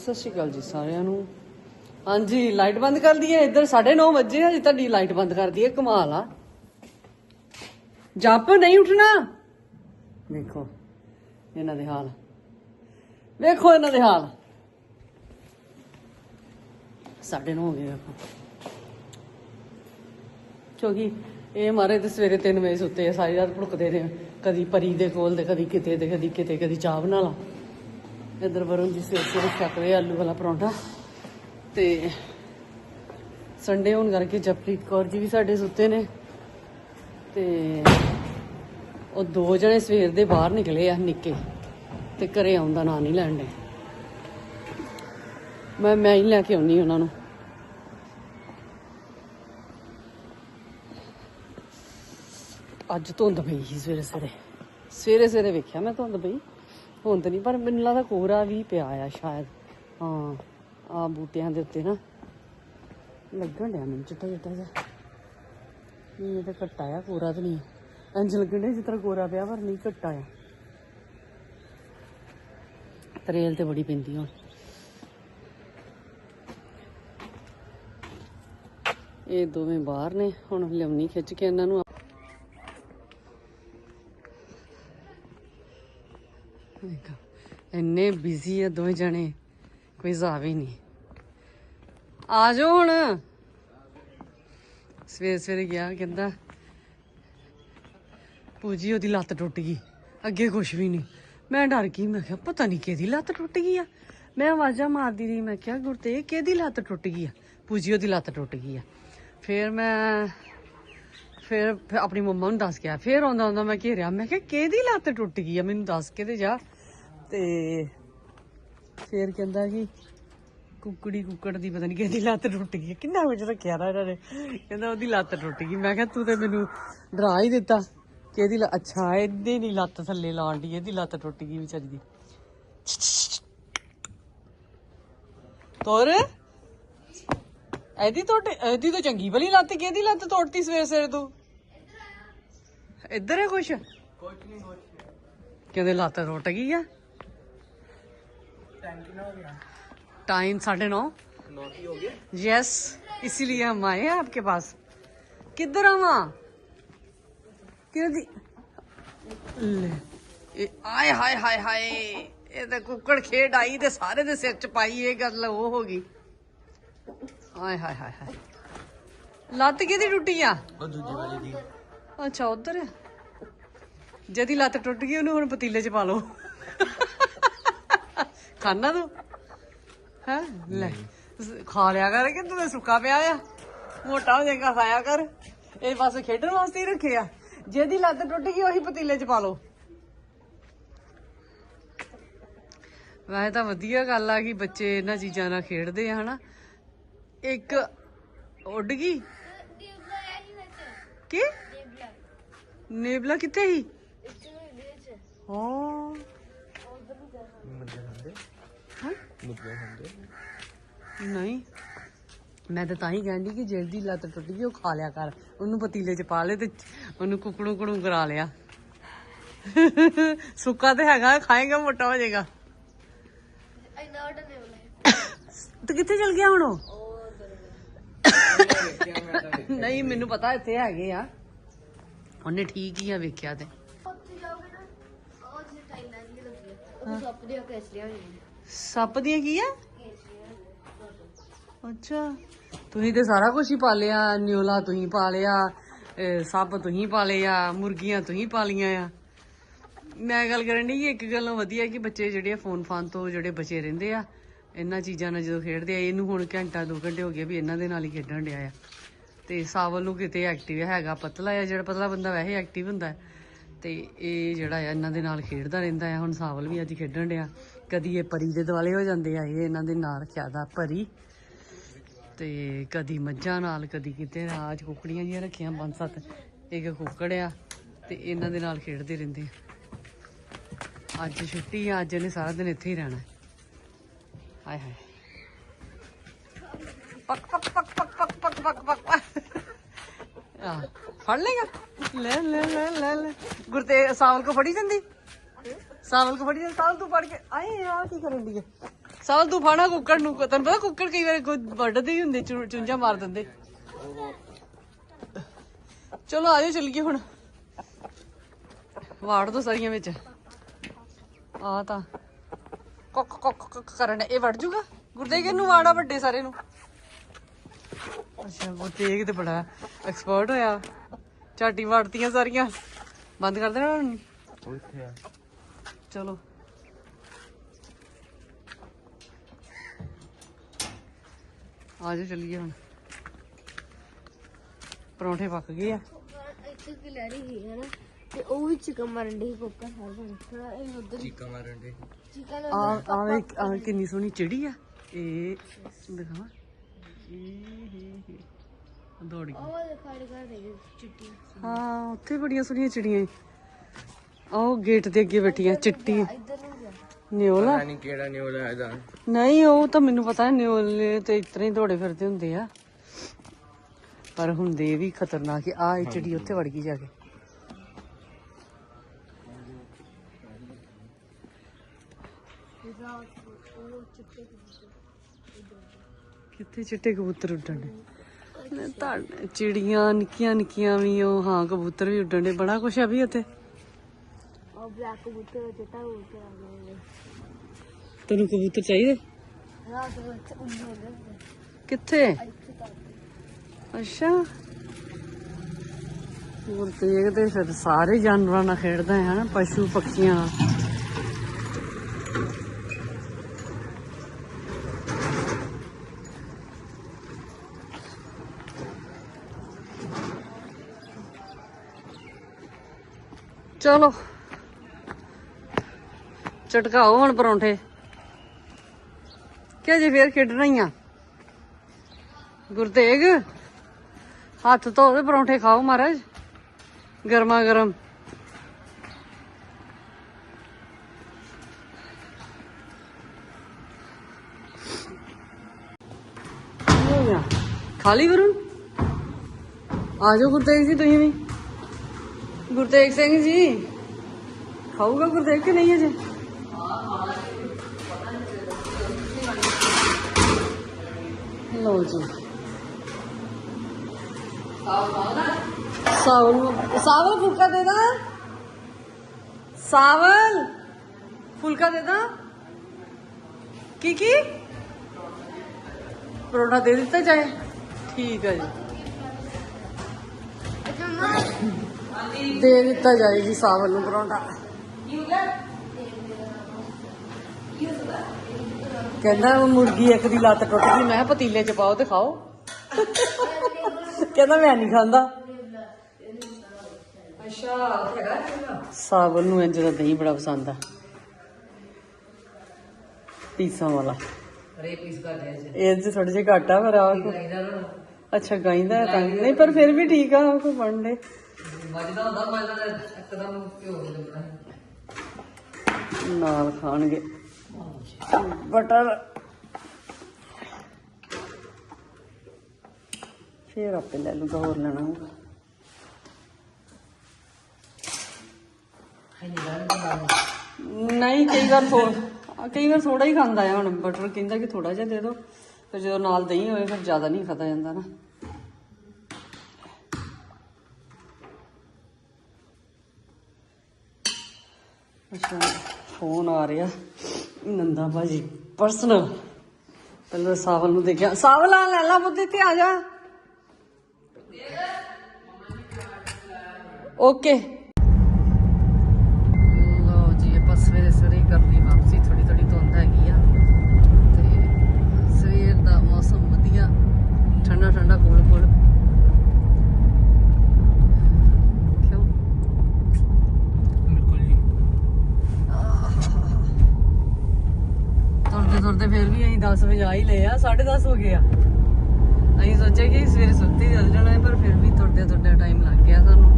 ਸਤਿ ਸ਼੍ਰੀ ਅਕਾਲ ਜੀ ਸਾਰਿਆਂ ਨੂੰ। ਹਾਂਜੀ, ਲਾਈਟ ਬੰਦ ਕਰ ਦਈਏ। ਇੱਧਰ 9:30 ਵਜੇ ਹਜੇ ਤੁਹਾਡੀ ਲਾਈਟ ਬੰਦ ਕਰ ਦਈਏ। ਕਮਾਲ ਆ। ਜੱਪ, ਨਹੀਂ ਉੱਠਣਾ? ਵੇਖੋ ਇਹਨਾਂ ਦੇ ਹਾਲ। ਵੇਖੋ ਇਹਨਾਂ ਦੇ ਹਾਲ। 9:30 ਹੋ ਗਏ ਵੇਖੋ ਕਿਉਂਕਿ ਇਹ ਮਾਰੇ ਤੇ ਸਵੇਰੇ 3 ਵਜੇ ਸੁੱਤੇ ਆ, ਸਾਰੀ ਰਾਤ ਭੁੜਕਦੇ ਰਹੇ ਕਦੀ ਪਰੀ ਦੇ ਕੋਲ ਤੇ ਕਦੀ ਕਿਤੇ ਤੇ ਕਦੀ ਕਿਤੇ, ਕਦੀ ਚਾਹ ਬਣਾ ਲਾ। ਇਧਰ ਵਰੁਣ ਜੀ ਸਵੇਰ ਸਵੇਰੇ ਛਕ ਰਹੇ ਆਲੂ ਵਾਲਾ ਪਰੌਂਠਾ। ਤੇ ਸੰਡੇ ਹੋਣ ਕਰਕੇ ਜਪਰੀਤ ਕੌਰ ਜੀ ਵੀ ਸਾਡੇ ਸੁੱਤੇ ਨੇ। ਤੇ ਉਹ ਦੋ ਜਣੇ ਸਵੇਰ ਦੇ ਬਾਹਰ ਨਿਕਲੇ ਆ ਨਿੱਕੇ। ਤੇ ਘਰੇ ਆਉਂਦਾ ਨਾਂ ਨਹੀਂ ਲੈਣ ਦੇ। ਮੈਂ ਮੈਂ ਹੀ ਲੈ ਕੇ ਆਉਣੀ ਉਹਨਾਂ ਨੂੰ। ਅੱਜ ਧੁੰਦ ਪਈ ਸੀ ਸਵੇਰੇ ਸਵੇਰੇ ਸਵੇਰੇ ਸਵੇਰੇ ਵੇਖਿਆ ਮੈਂ ਧੁੰਦ ਪਈ? ਹੁਣ ਤਾਂ ਨਹੀਂ ਪਰ ਮੈਨੂੰ ਲੱਗਦਾ ਕੋਹਰਾ ਵੀ ਪਿਆ ਆ ਸ਼ਾਇਦ। ਹਾਂ ਆ ਬੂਟਿਆਂ ਦੇ ਉੱਤੇ ਨਾ। ਲੱਗਣ ਡਿਆ ਮੈਨੂੰ ਚਿੱਟਾ ਚਿੱਟਾ ਜਿਹਾ। ਨਹੀਂ, ਇਹ ਤਾਂ ਘੱਟਾ ਆ ਕੋਹਰਾ ਤਾਂ ਨਹੀਂ। ਇੰਜ ਲੱਗਣ ਡਿਆ ਜਿਸ ਤਰ੍ਹਾਂ ਕੋਹਰਾ ਪਿਆ, ਪਰ ਨਹੀਂ ਘੱਟਾ ਆ ਤਰੇਲ ਤੇ ਬੜੀ ਪੈਂਦੀ ਹੁਣ। ਇਹ ਦੋਵੇਂ ਬਾਹਰ ਨੇ, ਹੁਣ ਲਿਆਉਣੀ ਖਿੱਚ ਕੇ ਇਹਨਾਂ ਨੂੰ ਇੰਨੇ ਬਿਜ਼ੀ ਆ ਦੋਵੇਂ ਜਣੇ, ਕੋਈ ਹਿਸਾਬ ਹੀ ਨਹੀਂ। ਆ ਜਾਓ ਹੁਣ। ਸਵੇਰੇ ਸਵੇਰੇ ਗਿਆ, ਕਹਿੰਦਾ ਪੂਜੀ ਉਹਦੀ ਲੱਤ ਟੁੱਟ ਗਈ, ਅੱਗੇ ਕੁਛ ਵੀ ਨਹੀਂ। ਮੈਂ ਡਰ ਗਈ, ਮੈਂ ਕਿਹਾ, ਪਤਾ ਨਹੀਂ ਕਿਹਦੀ ਲੱਤ ਟੁੱਟ ਗਈ ਆ। ਮੈਂ ਆਵਾਜ਼ਾਂ ਮਾਰਦੀ ਰਹੀ, ਮੈਂ ਕਿਹਾ, ਗੁਰਤੇਜ, ਕਿਹਦੀ ਲੱਤ ਟੁੱਟ ਗਈ ਆ? ਪੂਜੀ ਉਹਦੀ ਲੱਤ ਟੁੱਟ ਗਈ ਆ। ਫਿਰ ਮੈਂ, ਫਿਰ ਫਿਰ ਆਪਣੀ ਮੰਮਾ ਨੂੰ ਦੱਸ ਗਿਆ, ਫਿਰ ਆਉਂਦਾ ਆਉਂਦਾ ਮੈਂ ਘੇਰਿਆ, ਮੈਂ ਕਿਹਾ, ਕਿਹਦੀ ਲੱਤ ਟੁੱਟ ਗਈ ਆ? ਮੈਨੂੰ ਦੱਸ ਕੇ ਤੇ ਜਾ। ਤੇ ਫਿਰ ਕਹਿੰਦਾ ਕਿ ਕੁੱਕੜੀ ਕੁੱਕੜ ਦੀ ਪਤਾ ਨਹੀਂ ਕਿਹਦੀ ਲੱਤ ਟੁੱਟ ਗਈ ਕਿੰਨਾ ਕੁਝ ਰੱਖਿਆ ਨਾ ਇਹਨਾਂ ਨੇ। ਕਹਿੰਦਾ ਉਹਦੀ ਲੱਤ ਟੁੱਟ ਗਈ। ਮੈਂ ਕਿਹਾ, ਤੂੰ ਤੇ ਮੈਨੂੰ ਡਰਾ ਹੀ ਦਿੱਤਾ ਕਿ ਇਹਦੀ ਅੱਛਾ, ਇਹਦੀ ਨਹੀਂ ਲੱਤ ਥੱਲੇ ਲਾਣ ਦੀ ਇਹਦੀ ਲੱਤ ਟੁੱਟ ਗਈ ਵਿਚਾਰੀ ਦੀ। ਤੋਰ। ਇਹਦੀ ਟੁੱਟ ਇਹਦੀ ਤਾਂ ਚੰਗੀ ਭਲੀ ਲੱਤ, ਕਿਹਦੀ ਲੱਤ ਤੋੜਤੀ ਸਵੇਰ ਸਵੇਰ ਤੂੰ? ਇੱਧਰ ਹੈ ਕੁਛ ਕੁਝ ਨਹੀਂ ਕੁਝ ਕਹਿੰਦੇ ਲੱਤ ਟੁੱਟ ਗਈ ਆ। ਟਾਈਮ ਕਿੰਨਾ ਹੋ ਗਿਆ टाइम साढ़े नौ ਨੌਟੀ ਹੋ ਗਿਆ यस इसीलिए हम आए हैं आपके पास किधर आवा किधर दी ले ਇਹ ਆਏ ਹਾਏ ਹਾਏ ਹਾਏ ਇਹ ਤਾਂ ਕੁੱਕੜ ਖੇਡ ਆਈ ਤੇ ਸਾਰੇ ਦੇ ਸਿਰ ਚ ਪਾਈ ਇਹ ਗੱਲ ਉਹ ਹੋ ਗਈ ਆਏ ਹਾਏ ਹਾਏ ਹਾਏ ਲੱਤ ਕਿਹਦੀ ਟੁੱਟੀ ਆ ਉਹ ਦੂਜੇ ਵਾਲੇ ਦੀ ਅੱਛਾ ਉਧਰ ਆ ਜਿਹਦੀ ਲੱਤ ਟੁੱਟ ਗਈ ਉਹਨੂੰ ਹੁਣ ਪਤੀਲੇ 'ਚ ਪਾ ਲਓ ਖਾਣਾ ਤੂੰ? ਹੈ? ਲੈ ਖਾ ਲਿਆ ਕਰ ਕਿ ਤੂੰ ਤਾਂ ਸੁੱਕਾ ਪਿਆ ਆ? ਮੋਟਾ ਹੋ ਜਾਏਗਾ ਖਾਇਆ ਕਰ। ਇਹ ਬਸ ਖੇਡਣ ਵਾਸਤੇ ਹੀ ਰੱਖਿਆ ਜਿਹਦੀ ਲੱਤ ਟੁੱਟ ਗਈ ਉਹੀ ਪਤੀਲੇ 'ਚ ਪਾ ਲਓ। ਵੈਸੇ ਤਾਂ ਵਧੀਆ ਗੱਲ ਆ ਕਿ ਬੱਚੇ ਇਹਨਾਂ ਚੀਜ਼ਾਂ ਨਾਲ ਖੇਡਦੇ ਆ ਹਨਾ? ਇੱਕ ਉੱਡ ਗਈ? ਕੀ? ਨੇਬਲਾ ਕਿੱਥੇ ਸੀ? ਹਾਂ ਖਾਂਦੇ ਹਾਂ? ਮੁਰਗੇ ਖਾਂਦੇ ਨਹੀਂ। ਮੈਂ ਤਾਂ ਤਾਂ ਹੀ ਕਹਿੰਦੀ ਕਿ ਜਿਹੜੀ ਲੱਤ ਟੁੱਟ ਗਈ ਉਹ ਖਾ ਲਿਆ ਕਰ। ਉਹਨੂੰ ਪਤੀਲੇ 'ਚ ਪਾ ਲੈ ਤੇ ਉਹਨੂੰ ਕੁਕੜੂ ਕੁੜੂ ਕਰਾ ਲਿਆ। ਸੁੱਕਾ ਤੇ ਹੈਗਾ ਖਾਏਗਾ ਮੋਟਾ ਹੋ ਜਾਏਗਾ। ਤੂੰ ਕਿੱਥੇ ਚਲ ਗਿਆ ਹੁਣ ਉਹ? ਨਹੀਂ ਮੈਨੂੰ ਪਤਾ ਇੱਥੇ ਹੈਗੇ ਆ। ਉਹਨੇ ਠੀਕ ਹੀ ਆ ਵੇਖਿਆ ਤੇ। ਸੱਪ ਦੀਆਂ ਕੀ ਆ? ਅੱਛਾ। ਤੁਸੀਂ ਤੇ ਸਾਰਾ ਕੁਝ ਹੀ ਪਾਲਿਆ ਨਿਓਲਾ ਤੁਸੀਂ ਪਾਲਿਆ ਇਹ ਸੱਪ ਤੁਸੀਂ ਪਾਲੇ ਆ ਮੁਰਗੀਆਂ ਤੁਸੀਂ ਪਾਲੀਆਂ ਆ। ਮੈਂ ਗੱਲ ਕਰਨ ਦੀ ਇੱਕ ਗੱਲੋਂ ਵਧੀਆ ਕਿ ਬੱਚੇ ਜਿਹੜੇ ਆ ਫੋਨ ਫਾਨ ਤੋਂ ਜਿਹੜੇ ਬਚੇ ਰਹਿੰਦੇ ਆ ਇਹਨਾਂ ਚੀਜ਼ਾਂ ਨਾਲ ਜਦੋਂ ਖੇਡਦੇ ਆ ਇਹਨੂੰ ਹੁਣ ਘੰਟਾ ਦੋ ਘੰਟੇ ਹੋ ਗਏ ਵੀ ਇਹਨਾਂ ਦੇ ਨਾਲ ਹੀ ਖੇਡਣ ਡਿਆ ਆ। ਤੇ ਸਾਵਲ ਨੂੰ ਕਿਤੇ ਐਕਟਿਵ ਹੈਗਾ ਪਤਲਾ ਆ ਜਿਹੜਾ ਪਤਲਾ ਬੰਦਾ ਵੈਸੇ ਐਕਟਿਵ ਹੁੰਦਾ। ਹੈ। ਤੇ ਇਹ ਜਿਹੜਾ ਆ, ਇਹਨਾਂ ਦੇ ਨਾਲ ਖੇਡਦਾ ਰਹਿੰਦਾ ਆ। ਹੁਣ ਸਾਵਲ ਵੀ ਅੱਜ ਖੇਡਣ ਡਿਆ। ਕਦੀ ਇਹ ਪਰੀ ਦੇ ਦੁਆਲੇ ਹੋ ਜਾਂਦੇ ਆ, ਇਹ ਇਹਨਾਂ ਦੇ ਨਾਲ ਖਿਆਦਾ ਪਰੀ। ਤੇ ਕਦੀ ਮੱਝਾਂ ਨਾਲ, ਕਦੀ ਕਿਤੇ ਰਾਜ ਕੁਕੜੀਆਂ ਜੀਆਂ ਰੱਖੀਆਂ, ਪੰਜ ਸੱਤ ਇੱਕ ਕੁੱਕੜ ਆ ਤੇ ਇਹਨਾਂ ਦੇ ਨਾਲ ਖੇਡਦੇ ਰਹਿੰਦੇ ਆ। ਅੱਜ ਛੁੱਟੀ ਆ, ਅੱਜ ਇਹਨੇ ਸਾਰਾ ਦਿਨ ਇੱਥੇ ਹੀ ਰਹਿਣਾ। ਹਾਏ ਹਾਏ। ਪਕ ਪਕ ਪਕ ਪਕ ਪਕ ਪਕ ਪਕ ਪਕ। ਪਕ ਫੜ ਲੇਗਾ ਲੈ ਲੈ ਲੈ ਲੈ ਲੈ। ਗੁਰਤੇ ਸਾਵਲ ਕੋ ਫੜੀ ਜਾਂਦੀ? ਸਾਵਲ ਕੋ ਫੜੀ ਜਾਂਦੀ? ਸਾਵਲ, ਤੂੰ ਫੜ ਕੇ। ਆਏ, ਆ ਕੀ ਕਰਨ ਦੀ ਹੈ ਤੂੰ ਫਾਣਾ ਕੁੱਕੜ ਨੂੰ। ਤੈਨੂੰ ਪਤਾ ਕੁੱਕੜ ਕਈ ਵਾਰ ਕੋਈ ਵੱਢਦੇ ਹੀ ਹੁੰਦੇ, ਚੁ- ਮਾਰ ਦਿੰਦੇ। ਚਲੋ ਆਜੋ ਚੱਲੀਏ ਹੁਣ। ਵਾੜ ਦੋ ਸਾਰੀਆਂ ਵਿੱਚ। ਆ ਤਾਂ। ਕੁੱਕ ਕੁੱਕ ਕਰਨ ਇਹ ਵੜ ਜੂਗਾ? ਗੁਰਦੇ ਕਿ ਵਾੜਾ ਵੱਡੇ ਸਾਰੇ ਨੂੰ? ਅੱਛਾ ਉਹ ਤੇਗ ਤੇ ਬੜਾ ਐਕਸਪਰਟ ਹੋਇਆ। ਝਾਟੀ ਵੜਤੀਆਂ ਸਾਰੀਆਂ। ਬੰਦ ਕਰ ਦੇਣਾ ਹੁਣ? ਉਹ ਇੱਥੇ ਆ। ਚਲੋ। ਆਜੋ ਚੱਲੀਏ ਹੁਣ। ਪਰੌਂਠੇ ਪੱਕ ਗਏ ਆ। ਇੱਥੇ ਕਿ ਲੜੀ ਹੀ ਹੈ ਨਾ ਤੇ ਉਹ ਵੀ ਚਿਕਨ ਮਾਰਨ ਦੀ ਕੋਕਾ ਸਾਰ ਬਣ ਇਹ ਉਧਰ ਚੀਕਾ ਮਾਰਨ ਦੇ ਚਿਕਨ ਆ ਆ ਆ ਕਿੰਨੀ ਸੋਹਣੀ ਚਿੜੀ ਆ। ਇਹ ਦਿਖਾਵਾਂ। ਇਹ ਦੌੜ ਗਈ। ਉਹ ਫੜ ਕਰ ਦੇ ਚਿੱਟੀ। ਹਾਂ ਉੱਥੇ ਬੜੀਆਂ ਸੋਹਣੀਆਂ ਚਿੜੀਆਂ ਆਹ ਗੇਟ ਦੇ ਅੱਗੇ ਬੈਠੀਆਂ ਚਿੱਟੀ। ਨਿਓਲਾ? ਨਹੀਂ ਕਿਹੜਾ ਉਹਦਾ ਇਹਦਾ। ਨਹੀਂ ਉਹ ਤਾਂ ਮੈਨੂੰ ਪਤਾ ਹੈ ਨਿਓਲੇ ਤੇ ਇਤਨੇ ਹੀ ਦੌੜੇ ਫਿਰਦੇ ਹੁੰਦੇ ਆ। ਪਰ ਹੁੰਦੇ ਵੀ ਖਤਰਨਾਕ ਆ ਇਹ ਚਿੜੀ ਉੱਥੇ ਵੜ ਗਈ ਜਾ ਕੇ। ਇਹਦਾ ਉਹ ਚਿੱਟੇ ਕਿੱਥੇ ਚਿੱਟੇ ਕਬੂਤਰ ਉੱਡਣ ਨੇ ਤਾਂ ਚਿੜੀਆਂ ਨਿੱਕੀਆਂ ਨਿੱਕੀਆਂ ਵੀ ਉਹ ਹਾਂ ਕਬੂਤਰ ਵੀ ਉੱਡਣ ਦੇ ਬੜਾ ਕੁਛ ਆ ਵੀ ਉੱਥੇ। ਉਹ ਬਲੈਕ ਕਬੂਤਰ ਚਿੱਟਾ ਤੈਨੂੰ ਕਬੂਤਰ ਚਾਹੀਦੇ? ਨੂੰ ਕਿੱਥੇ? ਅੱਛਾ। ਹੋਰ ਤੇ ਫਿਰ ਸਾਰੇ ਜਾਨਵਰਾਂ ਨਾਲ ਖੇਡਦਾ ਹੈ ਹਨਾ ਪਸ਼ੂ ਪੱਖੀਆਂ ਚਲੋ। ਚਟਕਾਓ ਹੁਣ ਪਰੌਂਠੇ। ਕਿ ਜੇ ਫੇਰ ਖੇਡਣਾ ਹੀ ਆ? ਗੁਰਤੇਗ, ਹੱਥ ਧੋ ਦੇ ਪਰੌਂਠੇ ਖਾਓ ਮਹਾਰਾਜ। ਗਰਮਾ ਗਰਮ ਖਾਲੀ ਵਰੁਣ? ਆ ਜਾਓ ਗੁਰਤੇਗ ਜੀ, ਤੁਸੀਂ ਵੀ। ਗੁਰਤੇਗ ਸਿੰਘ ਜੀ ਖਾਊਗਾ ਗੁਰਤੇਗ ਕਿ ਨਹੀਂ ਅਜੇ ਲਓ ਜੀ ਸਾਵਲ ਨੂੰ- ਸਾਵਲ ਫੁਲਕਾ ਦੇ ਦਾ ਸਾਵਲ ਫੁਲਕਾ ਦੇ ਦਾ ਕੀ ਕੀ ਪਰੋਠਾ ਦੇ ਦਿੱਤਾ ਜਾਏ ਠੀਕ ਹੈ ਜੀ ਦੇ ਦਿੱਤਾ ਜਾਏ ਜੀ ਸਾਵਲ ਨੂੰ ਪਰੋਠਾ। ਕਹਿੰਦਾ ਉਹ ਮੁਰਗੀ ਇੱਕ ਦੀ ਲੱਤ ਟੁੱਟ ਗਈ। ਮੈਂ ਕਿਹਾ ਪਤੀਲੇ ਚ ਪਾਓ ਤੇ ਖਾਓ। ਕਹਿੰਦਾ ਮੈਂ ਨਹੀਂ ਖਾਂਦਾ। ਅੱਛਾ ਸਾਬਲ ਨੂੰ ਇੰਜ ਦਾ ਦਹੀਂ ਬੜਾ ਪਸੰਦ ਆ। ਪੀਸਾਂ ਵਾਲਾ। ਰੇ ਪੀਸ ਕਰ ਦੇ ਇਹ ਚ ਥੋੜੇ ਜਿਹਾ ਘੱਟ ਆ ਪਰ ਆ ਅੱਛਾ ਗਾਈਂਦਾ ਤਾਂ ਨਹੀਂ ਪਰ ਫਿਰ ਵੀ ਠੀਕ ਆ ਕੋਈ ਬਣ ਇੱਕਦਮ ਘਿਓ ਲੱਗਣਾ ਨਾਲ ਖਾਣਗੇ। ਬਟਰ। ਫਿਰ ਆਪੇ ਲੈ ਲੂਗਾ ਹੋਰ ਲੈਣਾ ਹੋਊਗਾ। ਨਹੀਂ ਕਈ ਵਾਰ ਥੋੜਾ ਕਈ ਵਾਰ ਥੋੜਾ ਹੀ ਖਾਂਦਾ ਆ ਹੁਣ ਬਟਰ। ਕਹਿੰਦਾ ਕਿ ਥੋੜਾ ਜਿਹਾ ਦੇ ਦਿਓ ਫਿਰ ਜਦੋਂ ਨਾਲ ਦਹੀਂ ਹੋਵੇ ਫਿਰ ਜ਼ਿਆਦਾ ਨਹੀਂ ਖਾਦਾ ਜਾਂਦਾ ਨਾ। ਅੱਛਾ ਫੋਨ ਆ ਰਿਹਾ। ਨੰਦਾ ਭਾਜੀ ਪਰਸਨਲ ਪਹਿਲਾਂ ਸਾਵਲ ਨੂੰ ਦੇਖਿਆ। ਸਾਵਲ, ਆ ਲੈ, ਲਾ ਬੁੱਧੀ ਤੇ ਆ ਜਾ। ਓਕੇ ਲੋ ਜੀ ਆਪਾਂ ਸਵੇਰੇ ਸਵੇਰੇ ਹੀ ਕਰ ਲਈ ਵਾਪਸੀ ਥੋੜੀ ਥੋੜੀ ਧੁੰਦ ਹੈਗੀ ਆ ਤੇ ਸਵੇਰ ਦਾ ਮੌਸਮ ਵਧੀਆ ਠੰਡਾ ਠੰਡਾ ਕੋਲ ਕੋਲ ਕਿਉਂ ਬਿਲਕੁਲ ਜੀ ਤੁਰਦੇ ਤੁਰਦੇ ਫਿਰ ਵੀ ਅਸੀਂ 10 ਵਜੇ ਆ ਹੀ ਲਏ ਆ 10:30 ਹੋ ਗਏ ਆ। ਅਸੀਂ ਸੋਚਿਆ ਕਿ ਸਵੇਰੇ ਸੁੱਤੇ ਹੀ ਚੱਲ ਜਾਣਾ ਪਰ ਫਿਰ ਵੀ ਤੁਰਦੇ ਤੁਰਦੇ ਟਾਈਮ ਲੱਗ ਗਿਆ ਸਾਨੂੰ।